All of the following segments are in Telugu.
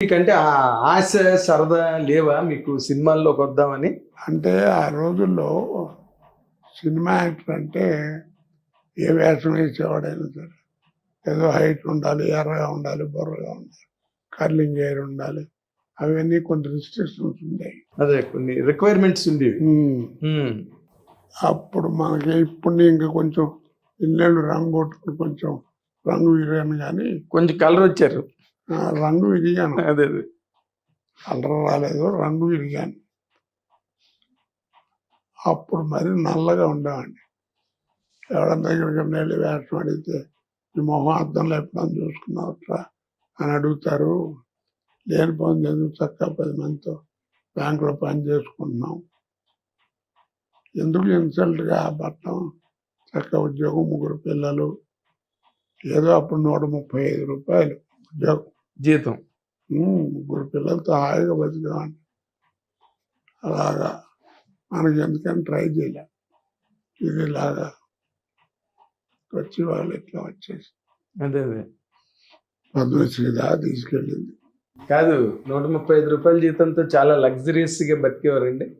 మీకంటే ఆ ఆశ సరదా లేవా? మీకు సినిమాల్లోకి వద్దామని అంటే ఆ రోజుల్లో సినిమా యాక్టర్ అంటే ఏ వేషం వేసేవాడైనా సరే ఏదో హైట్ ఉండాలి ఎర్రగా ఉండాలి బొర్రగా ఉండాలి కర్లింగ్ హెయిర్ ఉండాలి అవన్నీ కొన్ని రిస్ట్రిక్షన్స్ ఉండేవి. అదే కొన్ని రిక్వైర్మెంట్స్ ఉండేవి. అప్పుడు మనకి ఇప్పుడు ఇంకా కొంచెం ఇల్లేళ్ళు రంగు కొట్టుకుని కొంచెం రంగు విరిగాను కానీ కొంచెం కలర్ వచ్చారు. రంగు విరిగాను. అదే కలర్ రాలేదు రంగు విరిగాను. అప్పుడు మరి నల్లగా ఉండేవాడిని. ఎవరి దగ్గరికి వెళ్ళి వేషం అడిగితే ఈ మొహం అద్దంలో ఎప్పుడన్నా చూసుకున్నావట్రా అని అడుగుతారు. లేని పని ఎందుకు చక్కగా పది మందితో బ్యాంకులో పని చేసుకుంటున్నాం. ఎందుకు ఇన్సల్ట్గా పట్టడం చక్క ఉద్యోగం ముగ్గురు పిల్లలు. ఏదో అప్పుడు నూట ముప్పై ఐదు రూపాయలు ఉద్యోగం. జీతం. ముగ్గురు పిల్లలతో హాయిగా బతికేవాడిని అలాగా మనకి ఎందుకని ట్రై చేయలే. ఇది ఇలాగా వచ్చి వాళ్ళు ఇట్లా వచ్చేసి. అదే అదే. పద్మశ్రీ దాకా తీసుకెళ్ళింది. కాదు నూట ముప్పై ఐదు రూపాయల జీతంతో చాలా లగ్జరియస్గా బతికేవారండి.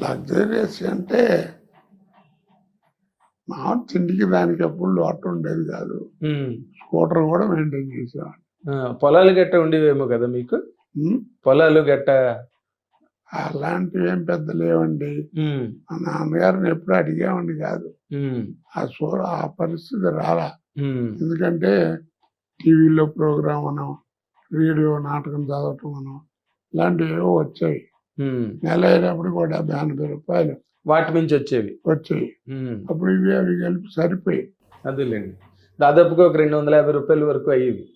లగ్జరీస్ అంటే మా తిండికి దానికి ఎప్పుడు లోటు ఉండేది కాదు. స్కూటర్ కూడా మెయింటైన్ చేసేవాడిని. పొలాలు గట్ట ఉండేవేమో కదా మీకు? పొలాలు గట్ట. అలాంటివి ఏం పెద్ద లేవండి. మా నాన్నగారిని ఎప్పుడు అడిగేవాడిని కాదు. ఆ సో ఆ పరిస్థితి రాలా. ఎందుకంటే టీవీలో ప్రోగ్రామ్ అనో రేడియో నాటకం చదవటం అనో ఇలాంటివి ఏవో వచ్చాయి. నెల అయినప్పుడు కూడా డెబ్బై ఎనభై రూపాయలు వాటి నుంచి వచ్చేవి. వచ్చాయి. ఉమ్. అప్పుడు ఇవి అవి కలిపి సరిపోయి అదేలేండి. దాదాపుగా ఒక రెండు వందల యాభై రూపాయల వరకు అయ్యేవి.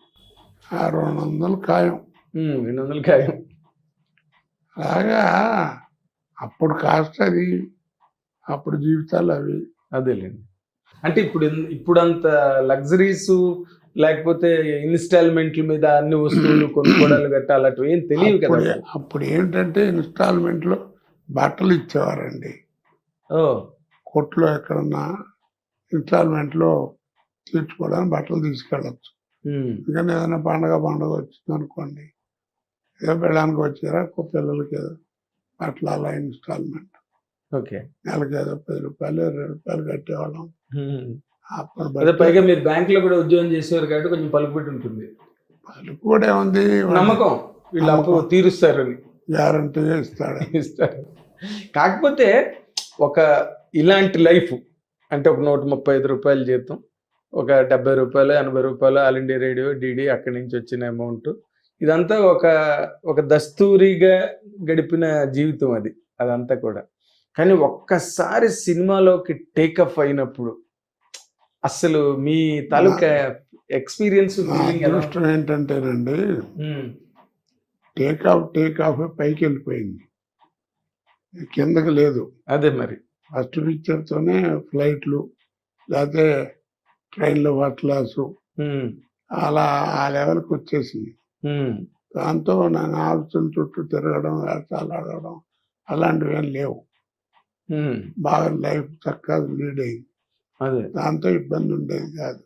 రెండు వందలు ఖాయం రెండు వందలు ఖాయం అలాగా అప్పుడు కాస్ట్ అది అప్పుడు జీవితాలు అవి. అదేలేండి. అంటే ఇప్పుడు ఇప్పుడు అంత లగ్జరీస్ లేకపోతే ఇన్స్టాల్మెంట్ల మీద అన్ని వస్తువులు కొనుక్కోవడాలు గట్ట అలాంటివి ఏం తెలియదు కదా అప్పుడు అప్పుడు ఏంటంటే ఇన్స్టాల్మెంట్లో బట్టలు ఇచ్చేవారండి ఓ. కొట్లో ఎక్కడన్నా ఇన్స్టాల్మెంట్లో తీర్చుకోవడానికి బట్టలు తీసుకెళ్ళచ్చు. ఎందుకంటే ఏదైనా పండగ పండగ వచ్చింది అనుకోండి. ఏదో పెళ్ళడానికి వచ్చారా? పిల్లలకి ఏదో బట్టలు అలా ఇన్స్టాల్మెంట్. ఓకే. నెలకి ఏదో పది రూపాయలు ఇరవై రూపాయలు కట్టేవాళ్ళం. అదే పైగా మీరు బ్యాంక్లో కూడా ఉద్యోగం చేసేవారు కాబట్టి కొంచెం పలుకుబడి ఉంటుంది. పలుకు కూడా ఉంది నమ్మకం. వీళ్ళు అప్పు నమ్మకం. తీరుస్తారని గ్యారంటీగా ఇస్తాడు. ఇస్తారు కాకపోతే ఒక ఇలాంటి లైఫ్ అంటే ఒక నూట ముప్పై ఐదు రూపాయలు జీతం. ఒక డెబ్బై రూపాయలు ఎనభై రూపాయలు ఆల్ ఇండియా రేడియో డిడి అక్కడి నుంచి వచ్చిన అమౌంట్. ఇదంతా ఒక ఒక దస్తూరిగా గడిపిన జీవితం అది అదంతా కూడా. కానీ ఒక్కసారి సినిమాలోకి టేకఫ్ అయినప్పుడు అసలు మీ తాలూకా ఎక్స్పీరియన్స్ అదృష్టం ఏంటంటేనండి టేక్ ఆఫ్ టేక్ ఆఫ్ పైకి వెళ్ళిపోయింది. కిందకి లేదు. అదే మరి. ఫస్ట్ పిక్చర్తోనే ఫ్లైట్లు లేకపోతే ట్రైన్లో ఫస్ట్ క్లాసు అలా ఆ లెవెల్కి వచ్చేసింది దాంతో నేను ఆఫీసుల చుట్టూ తిరగడం వేషాలు ఆడడం అలాంటివి ఏం లేవు బాగా లైఫ్ చక్కగా లీడ్ అయింది. దాంతో ఇబ్బంది ఉండేది కాదు.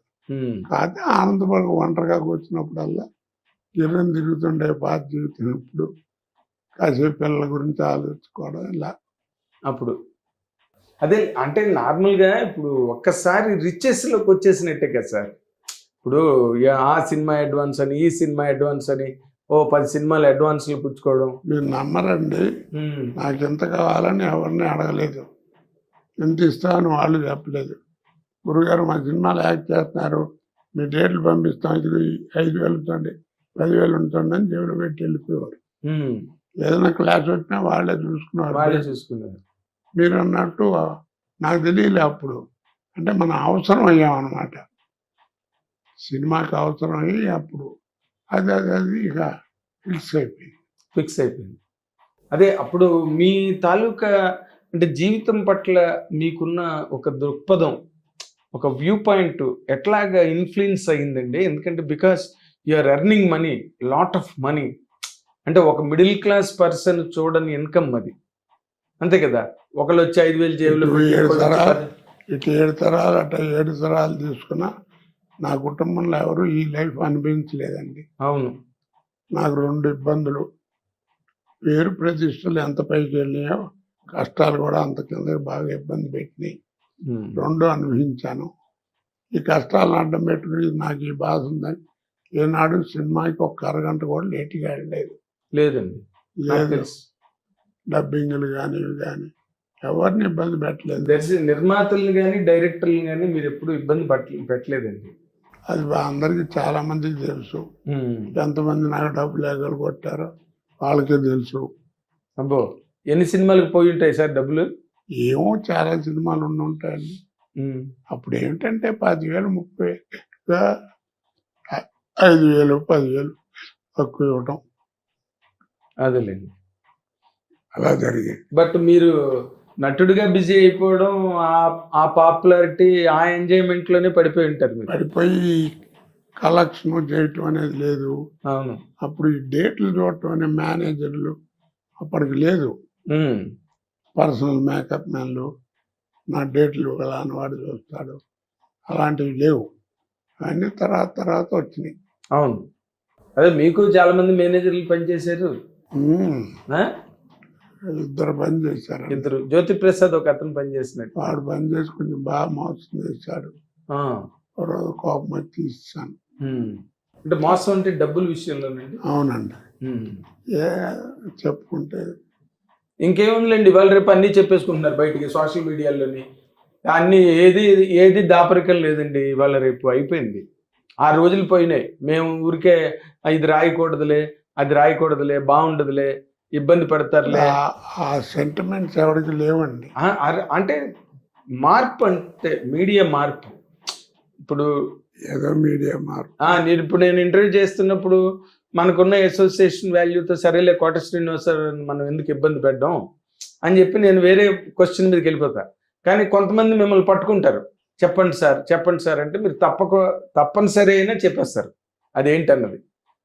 కాకపోతే ఆనందపడ ఒంటరిగా కూర్చున్నప్పుడల్లా గిర్రం తిరుగుతుండే పాత జీవితం ఇప్పుడు కాసేపు పిల్లల గురించి ఆలోచించుకోవడం ఇలా. అప్పుడు. అదే అంటే నార్మల్గా ఇప్పుడు ఒక్కసారి riches లోకి వచ్చేసినట్టే కదా సార్. ఇప్పుడు ఆ సినిమా అడ్వాన్స్ అని ఈ సినిమా అడ్వాన్స్ అని ఓ పది సినిమాలు అడ్వాన్స్లు పుచ్చుకోవడం. మీరు నమ్మరండి. నాకు ఎంత కావాలని ఎవరిని అడగలేదు. ఎంత ఇస్తామని వాళ్ళు చెప్పలేదు. గురుగారు మా సినిమాలు యాక్ట్ చేస్తున్నారు. మీ డేట్లు పంపిస్తాం. ఇది ఐదు వేలు ఉంచండి పదివేలు ఉంచండి అని జేబులో పెట్టి వెళ్ళిపోయేవారు. ఏదైనా క్లాస్ వచ్చినా వాళ్ళే చూసుకున్నారు. వాళ్ళే చూసుకున్నారు. మీరు అన్నట్టు నాకు తెలియలే అప్పుడు. అంటే మనం అవసరం అయ్యామన్నమాట. సినిమాకి అవసరం అయ్యి అప్పుడు. అది అది అది ఇక ఫిక్స్ అయిపోయింది. ఫిక్స్ అయిపోయింది. అదే అప్పుడు మీ తాలూకా అంటే జీవితం పట్ల మీకున్న ఒక దృక్పథం ఒక వ్యూ పాయింట్ ఎట్లాగా ఇన్ఫ్లుయెన్స్ అయ్యిందండి? ఎందుకంటే because are earning money lot of money. అంటే ఒక మిడిల్ క్లాస్ పర్సన్ చూడని ఇన్కమ్ అది. అంతే కదా? ఒకళ్ళు వచ్చి ఐదు వేలు జేబులో ఏడు తరాలు. ఇటు ఏడు తరాలు అట్ట ఏడు తరాలు తీసుకున్నా నా కుటుంబంలో ఎవరు ఈ లైఫ్ అనుభవించలేదండి. అవును. నాకు రెండు ఇబ్బందులు. పేరు ప్రతిష్టలు ఎంత పైకి వెళ్ళినాయో కష్టాలు కూడా అంత కింద బాగా ఇబ్బంది పెట్టినాయి. రెండు అనుభవించాను. ఈ కష్టాలను అడ్డం పెట్టుకుని నాకు ఈ బాధ ఉందని ఏనాడు సినిమాకి ఒక్క అరగంట కూడా లేట్గా వెళ్ళలేదు. లేదండి. లేదు. డబ్బింగ్లు కానీ ఇవి కానీ ఎవరిని ఇబ్బంది పెట్టలేదు. దర్శ నిర్మాతల్ని కానీ డైరెక్టర్ని కానీ మీరు ఎప్పుడు ఇబ్బంది పట్ట పెట్టలేదండి. అది అందరికీ చాలా మందికి తెలుసు. ఎంతమంది నాకు డబ్బులు ఎగలు కొట్టారో వాళ్ళకే తెలుసు. అబ్బో ఎన్ని సినిమాలకు పోయి ఉంటాయి సార్ డబ్బులు? ఏమో చాలా సినిమాలు ఉండి ఉంటాయండి. అప్పుడు ఏమిటంటే పదివేలు ముప్పై ఐదు వేలు పదివేలు తక్కువ ఇవ్వటం. అదేలేండి. అలా జరిగేది. బట్ మీరు నటుడిగా బిజీ అయిపోవడం ఆ- ఆ పాపులారిటీ ఆ ఎంజాయ్మెంట్లోనే పడిపోయి ఉంటారు మీరు. పడిపోయి కలెక్షన్ చేయటం అనేది లేదు. అవును. అప్పుడు ఈ డేట్లు చూడటం అనే మేనేజర్లు అప్పటికి లేదు. ఉమ్. పర్సనల్ మేకప్ మ్యాన్లు నా డేట్లు ఫలానా వాడు చూస్తాడు. అలాంటివి లేవు. అన్ని తర్వాత తర్వాత వచ్చినాయి. అవును. అదే మీకు చాలా మంది మేనేజర్లు పనిచేశారు. ఉమ్, ఆ? ఇద్దరు పని చేశారు. ఇద్దరు జ్యోతి ప్రసాద్ ఒక అతను పనిచేసినట్టు వాడు పని చేసి కొంచెం బాగా మోసం చేశాడు. రోజు కోపం వచ్చి తీస్తాను ఉమ్. అంటే మోసం అంటే డబ్బుల విషయంలోనండి అవునండి. ఏ చెప్పుకుంటే ఇంకేముందిలేండి ఇవాళ రేపు అన్నీ చెప్పేసుకుంటున్నారు బయటికి సోషల్ మీడియాలోని అన్ని ఏది ఏది దాపరికం లేదండి ఇవాళ రేపు అయిపోయింది. ఆ రోజులు పోయినాయి. మేము ఊరికే "ఆ, ఇది రాయకూడదులే అది రాయకూడదులే బాగుండదులే ఇబ్బంది పడతారులే. ఆ- సెంటిమెంట్స్ ఎవరికి లేవండి. అంటే మార్పు అంటే మీడియా మార్పు. ఇప్పుడు ఏదో మీడియా మార్పు. నేను ఇప్పుడు నేను ఇంటర్వ్యూ చేస్తున్నప్పుడు మనకున్న అసోసియేషన్ వాల్యూతో సరేలే కోట శ్రీనివాసరావు మనం ఎందుకు ఇబ్బంది పెట్టడం అని చెప్పి నేను వేరే క్వశ్చన్ మీదకి వెళ్ళిపోతా. కానీ కొంతమంది మిమ్మల్ని పట్టుకుంటారు. చెప్పండి సార్ చెప్పండి సార్ అంటే మీరు తప్పక తప్పనిసరి అయినా చెప్పేస్తారు. అదేంటన్నది.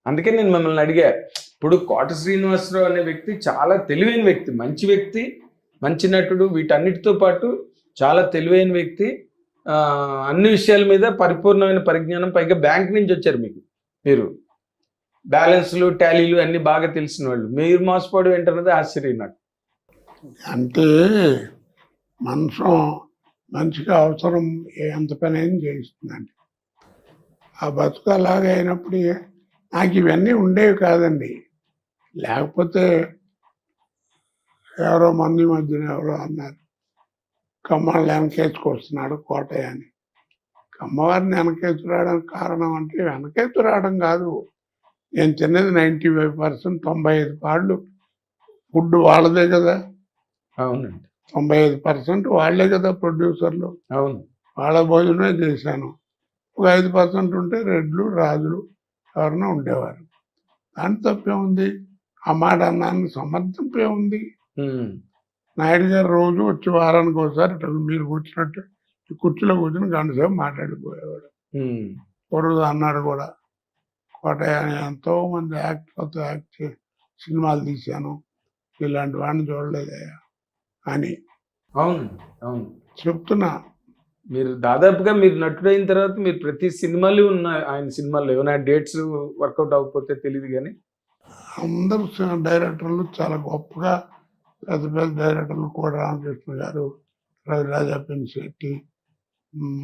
అందుకే నేను మిమ్మల్ని అడిగా. ఇప్పుడు కోట శ్రీనివాసరావు అనే వ్యక్తి చాలా తెలివైన వ్యక్తి మంచి వ్యక్తి మంచి నటుడు. వీటన్నిటితో పాటు చాలా తెలివైన వ్యక్తి. అన్ని విషయాల మీద పరిపూర్ణమైన పరిజ్ఞానం. పైగా బ్యాంక్ నుంచి వచ్చారు మీకు మీరు. బ్యాలెన్స్లు టాలీలు అన్ని బాగా తెలిసిన వాళ్ళు. మీరు మోసపోవడం ఏంటన్నది ఆశ్చర్యం నాకు. అంటే మనసం మనిషికి అవసరం ఎంత పని అయినా చేయిస్తుందండి. ఆ బతుకు అలాగే అయినప్పుడు నాకు ఇవన్నీ ఉండేవి కాదండి. లేకపోతే ఎవరో మంది మధ్యన ఎవరో అన్నారు. కమ్మల్ని వెనకేసుకొస్తున్నాడు కోటయ్య అని. కమ్మవారిని వెనకేసు రావడానికి కారణం అంటే వెనకేసు రావడం కాదు. నేను తిన్నది నైంటీ ఫైవ్ పర్సెంట్ తొంభై ఐదు పాళ్ళు ఫుడ్ వాళ్ళదే కదా. అవునండి. తొంభై ఐదు పర్సెంట్ వాళ్ళే కదా ప్రొడ్యూసర్లు. అవును. వాళ్ళ భోజనమే చేశాను. ఒక ఐదు పర్సెంట్ ఉంటే రెడ్లు రాజులు ఎవరైనా ఉండేవారు. దాని తప్పే ఉంది ఆ మాట అన్నాను సమర్థింపే ఉంది. నాయుడు గారు రోజు వచ్చి వారానికి ఒకసారి మీరు కూర్చున్నట్టు ఈ కుర్చీలో కూర్చుని గంట సేపు మాట్లాడిపోయేవాడు ఉమ్, ఒక రోజు అన్నాడు కూడా కోటయ్య ఎంతో మంది యాక్టర్లతో యాక్ట్ చే సినిమాలు తీశాను ఇలాంటి వాడిని చూడలేదయ్యా అని. అవునండి అవును. చెప్తున్నా. మీరు దాదాపుగా మీరు నటుడైన తర్వాత మీరు ప్రతి సినిమాలు ఉన్న ఆయన సినిమాల్లో ఏమైనా డేట్స్ వర్కౌట్ అవ్వకపోతే తెలియదు కానీ అందరూ సి- డైరెక్టర్లు చాలా గొప్పగా పెద్ద పెద్ద డైరెక్టర్లు కూడా రామకృష్ణ గారు రవిరాజా పెన్శెట్టి ఉమ్,